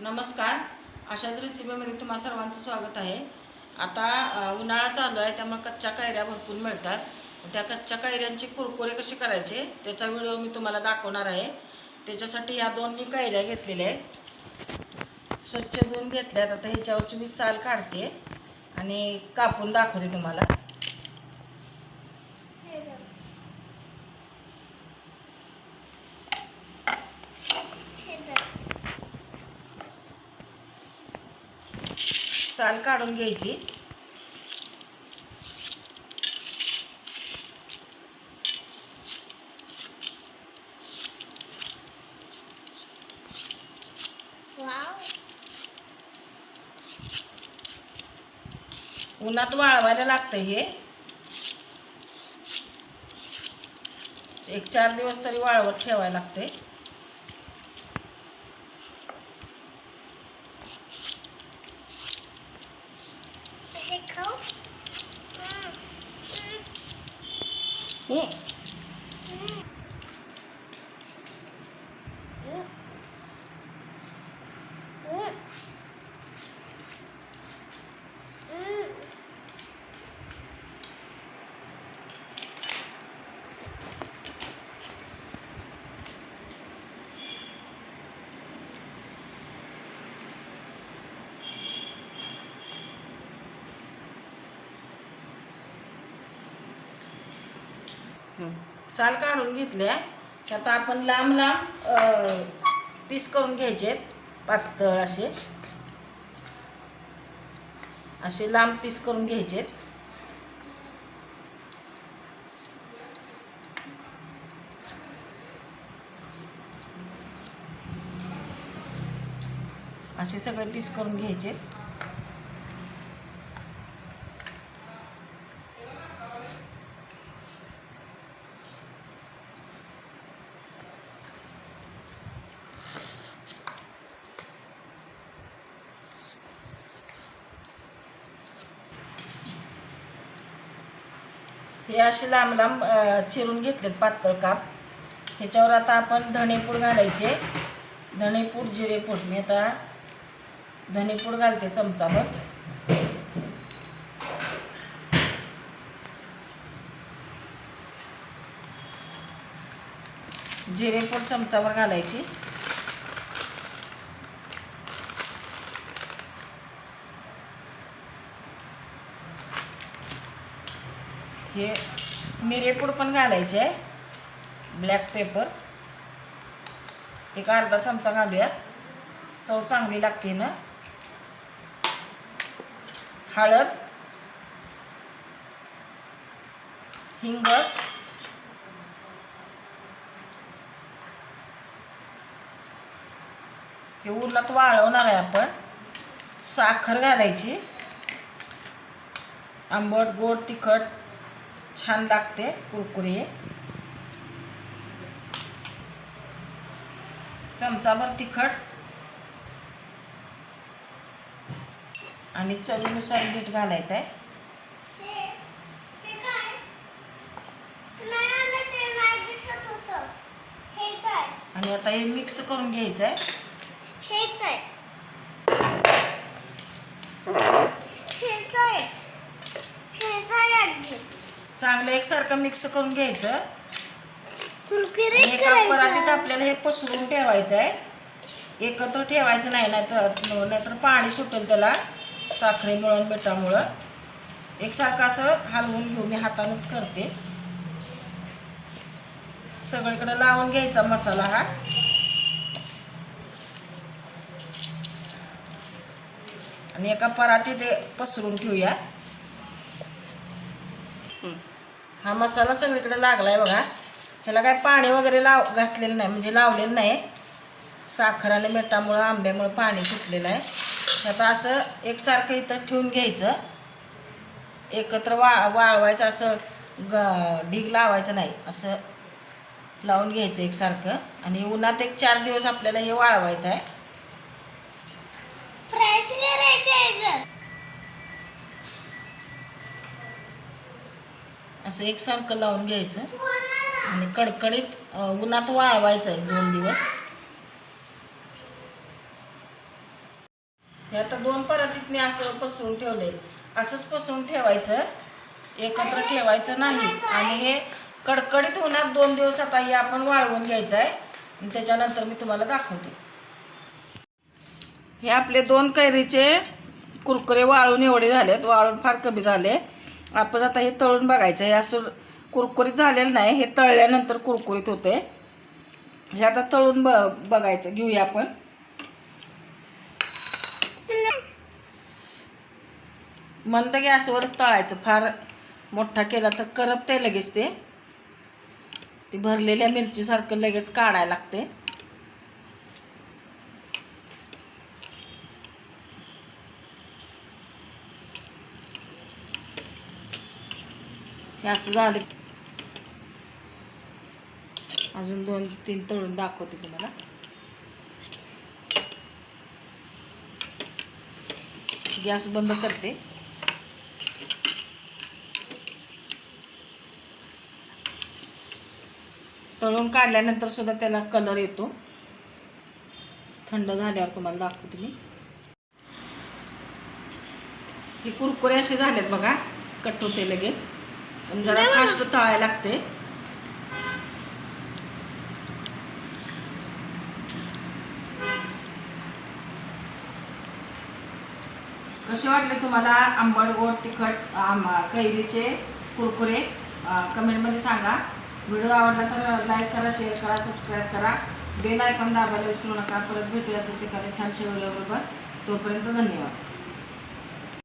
नमस्कार. अशाच रेसिपीमध्ये तुम्हा सर्वांचं स्वागत आहे. आता उन्हाळा चालू आहे त्यामुळे कच्च्या कैऱ्या भरपूर मिळतात. त्या कच्च्या कैऱ्यांचे कुरकुरे कसे करायचे त्याचा व्हिडिओ मी तुम्हाला दाखवणार आहे. त्याच्यासाठी ह्या दोन मी कैऱ्या घेतलेल्या आहेत. स्वच्छ धुवून घेतल्यात. आता ह्याच्यावरची मी साल काढते आणि कापून दाखवते तुम्हाला. साल काढून घ्यायची. उन्हात वाळवायला लागतं हे. एक चार दिवस तरी वाळवत ठेवायला लागते हं. साल काढून घेतल्या आता आपण लांब लांब पीस करून घ्यायचे पातळ असे. असे लांब पीस करून घ्यायचे. असे सगळे पीस करून घ्यायचे. हे असे लांब लांब चिरून घेतलेत पातळ काप. ह्याच्यावर आता आपण धणेपूड घालायचे. धणेपूड जिरेपूड. मी आता धणेपूड घालते चमचाभर. जिरेपूड चमचावर घालायची. हे मिरेपूड पण घालायचे आहे. ब्लॅक पेपर एक अर्धा चमचा घालूया चव चांगली लागते ना. हळद. हिंग. हे उन्हात वाळवणार आहे आपण. साखर घालायची. आंबट गोड तिखट. छान लागते कुरकुरी चमचाभर तिखट. आणि चवीनुसार मीठ घालायचं आहे आणि आता हे मिक्स करून घ्यायचं आहे चांगलं एकसारखं मिक्स करून घ्यायचं. एका परातीत आपल्याला हे पसरून ठेवायचं आहे एकत्र ठेवायचं नाही नाहीतर नाहीतर पाणी सुटेल त्याला साखरेमुळं आणि मिठामुळं. एकसारखं असं हलवून घेऊ मी हातानंच करते. सगळीकडे लावून घ्यायचा मसाला हा. आणि एका परातीत हे पसरून ठेवूया. हा मसाला सगळीकडे आहे बघा. ह्याला काय पाणी वगैरे लाव घातलेलं नाही म्हणजे लावलेलं नाही. साखर आणि मिठामुळं आंब्यामुळं पाणी सुटलेलं आहे. आता असं एकसारखं इथं ठेवून घ्यायचं. एकत्र वा वाळवायचं असं ग ढीग लावायचं नाही. असं लावून घ्यायचं एकसारखं. आणि उन्हात एक चार दिवस आपल्याला हे वाळवायचं आहे. असं एकसारखं लावून घ्यायचं. आणि कडकडीत उन्हात वाळवायचं आहे दोन दिवस. हे आता दोन परातीत मी असं पसरून ठेवले असंच पसरून ठेवायचं. एकत्र ठेवायचं नाही. आणि हे कडकडीत उन्हात दोन दिवस आता हे आपण वाळवून घ्यायचं आहे आणि त्याच्यानंतर मी तुम्हाला दाखवते. हे आपले दोन कैरीचे कुरकुरे वाळून एवढे झालेत. वाळून फार कमी झाले. आपण आता हे तळून बघायचं हे असं कुरकुरीत झालेलं नाही हे तळल्यानंतर कुरकुरीत होते हे आता तळून ब बघायचं घेऊया आपण. मंद गॅसवरच तळायचं फार मोठा केला तर करपते लगेच ते. ती भरलेल्या मिरचीसारखं लगेच काढायला लागते हे असं झालं अजून दोन तीन तळून दाखवते तुम्हाला. गॅस बंद करते. तळून काढल्यानंतर सुद्धा त्याला कलर येतो. थंड झाल्यावर तुम्हाला दाखवते मी. हे कुरकुरे असे झालेत बघा कट होते लगेच. पण जरा फास्ट तळायला लागते. कसे वाटले तुम्हाला आंबट गोड तिखट कैरीचे कुरकुरे? कमेंटमध्ये सांगा. व्हिडिओ आवडला तर लाईक करा शेअर करा सबस्क्राईब करा. बेल आयकॉन दाबायला विसरू नका. परत भेटूया असंच एखाद्या छानशा व्हिडिओबरोबर. तोपर्यंत धन्यवाद.